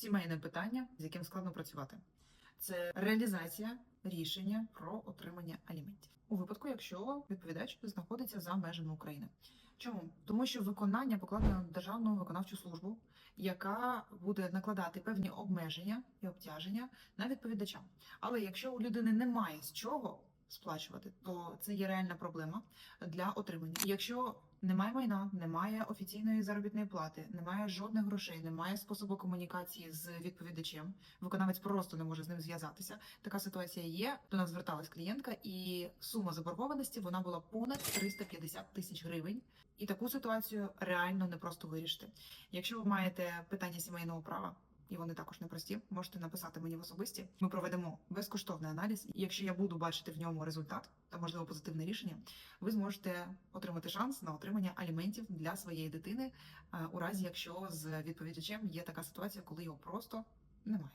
сімейне питання, з яким складно працювати. Це реалізація рішення про отримання аліментів у випадку, якщо відповідач знаходиться за межами України. Чому? Тому що виконання покладено на державну виконавчу службу, яка буде накладати певні обмеження і обтяження на відповідача. Але якщо у людини немає з чого сплачувати, то це є реальна проблема для отримання. Якщо немає майна, немає офіційної заробітної плати, немає жодних грошей, немає способу комунікації з відповідачем. Виконавець просто не може з ним зв'язатися. Така ситуація є. До нас зверталась клієнтка, і сума заборгованості вона була понад 350 тисяч гривень. І таку ситуацію реально не просто вирішити. Якщо ви маєте питання сімейного права. І вони також непрості. Можете написати мені в особисті. Ми проведемо безкоштовний аналіз. І якщо я буду бачити в ньому результат та можливо позитивне рішення, ви зможете отримати шанс на отримання аліментів для своєї дитини, е, у разі якщо з відповідачем є така ситуація, коли його просто немає.